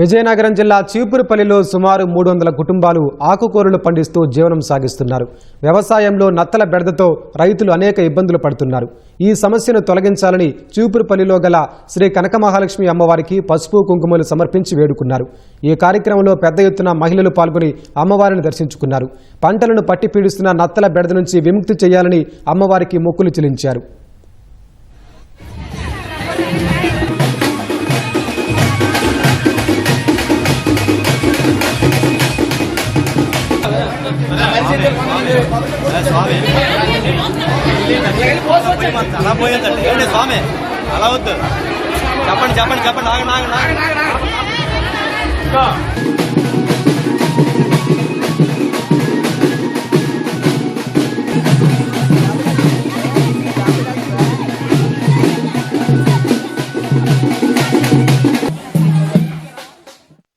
విజయనగరం జిల్లా చీపురుపల్లిలో సుమారు మూడు వందల కుటుంబాలు ఆకుకూరలు పండిస్తూ జీవనం సాగిస్తున్నారు. వ్యవసాయంలో నత్తల బెడదతో రైతులు అనేక ఇబ్బందులు పడుతున్నారు. ఈ సమస్యను తొలగించాలని చీపురుపల్లిలో గల శ్రీ కనక మహాలక్ష్మి అమ్మవారికి పసుపు కుంకుమలు సమర్పించి వేడుకున్నారు. ఈ కార్యక్రమంలో పెద్ద ఎత్తున మహిళలు పాల్గొని అమ్మవారిని దర్శించుకున్నారు. పంటలను పట్టి పీడిస్తున్న నత్తల బెడద నుంచి విముక్తి చేయాలని అమ్మవారికి మొక్కులు చెల్లించారు. స్వామి అలా పోయేదండి ఏంటి స్వామి అలా వద్దు చెప్పండి చెప్పండి చెప్పండి ఆగండి ఆగండి ఆగండి